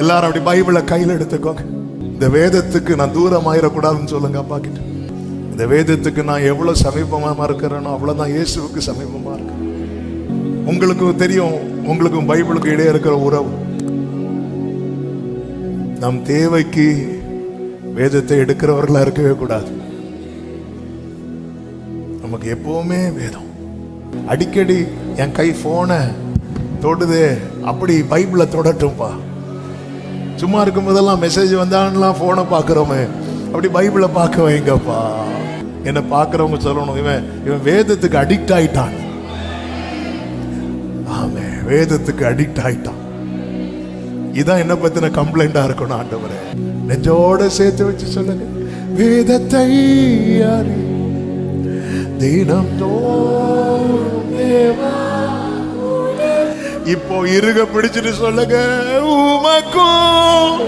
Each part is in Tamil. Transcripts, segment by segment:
எல்லாரும் அப்படி பைபிளை கையில் எடுத்துக்கோங்க. இந்த வேதத்துக்கு நான் தூரம் ஆயிடக்கூடாதுன்னு சொல்லுங்க அப்பா கிட்ட. இந்த வேதத்துக்கு நான் எவ்வளோ சமீபமாக இருக்கிறேனோ அவ்வளோதான் இயேசுவுக்கு சமீபமாக இருக்கேன் உங்களுக்கும் தெரியும் உங்களுக்கும் பைபிளுக்கும் இடையே இருக்கிற உறவு. நம் தேவைக்கு வேதத்தை எடுக்கிறவர்களாக இருக்கவே கூடாது. நமக்கு எப்பவுமே வேதம். அடிக்கடி என் கை போனை தொடுதே அப்படி பைபிளை தொடட்டும்பா. சும்மா இருக்கும் போதெல்லாம் மெசேஜ் வந்தான்லாம் ஃபோனை பார்க்குறோமே. அப்படி பைபிளை பார்க்க வைங்கப்பா. என்னை பார்க்குறவங்க சொல்லணும். இவன் இவன் வேதத்துக்கு அடிக்ட் ஆயிட்டான். ஆமே வேதத்துக்கு அடிக்ட் ஆயிட்டான். இதான் என்ன பத்தின கம்ப்ளைண்டா இருக்கணும் ஆண்டவரே. நெஞ்சோட சேர்த்து வச்சு சொல்லுங்க. வேதத்தை அறி. தினம் தோறும் தேவா. இப்போ இருக பிடிச்சிட்டு சொல்லுங்க உமக்கும்.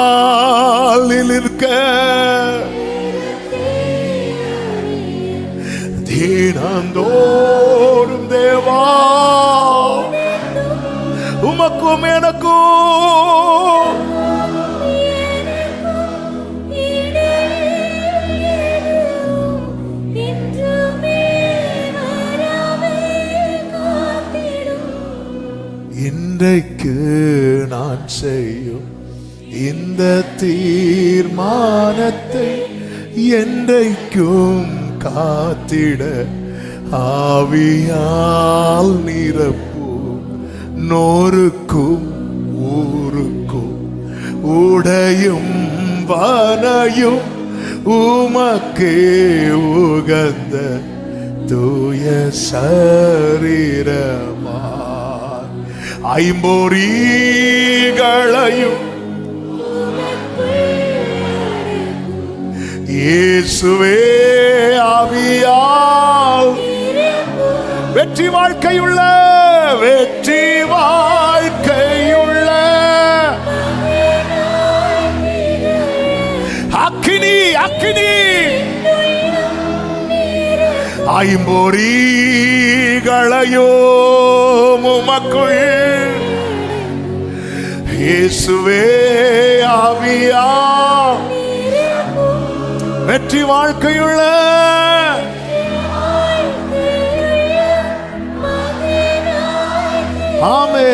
முழங்காலில் இருக்க தீனந்தோறும் தேவா. உமக்கும் எனக்கும் இன்றைக்கு நான் செய்யும் இந்த தீர்மானத்தை என்றைக்கும் காத்திட ஆவியால் நிரப்பும். நோருக்கும் ஊருக்கும் உடையும் வனையும் உமக்கே உகந்த தூய சரீரமா. ஐம்பொறிகளையும் இயேசுவே ஆவியால். வெற்றி வாழ்க்கையுள்ள வெற்றி வாழ்க்கையுள்ள. அக்கினி அக்கினி ஐம்பொறிகளையோ உமக்குள் இயேசுவே ஆவியா. வெற்றி வாழ்க்கையுள்ள ஆமே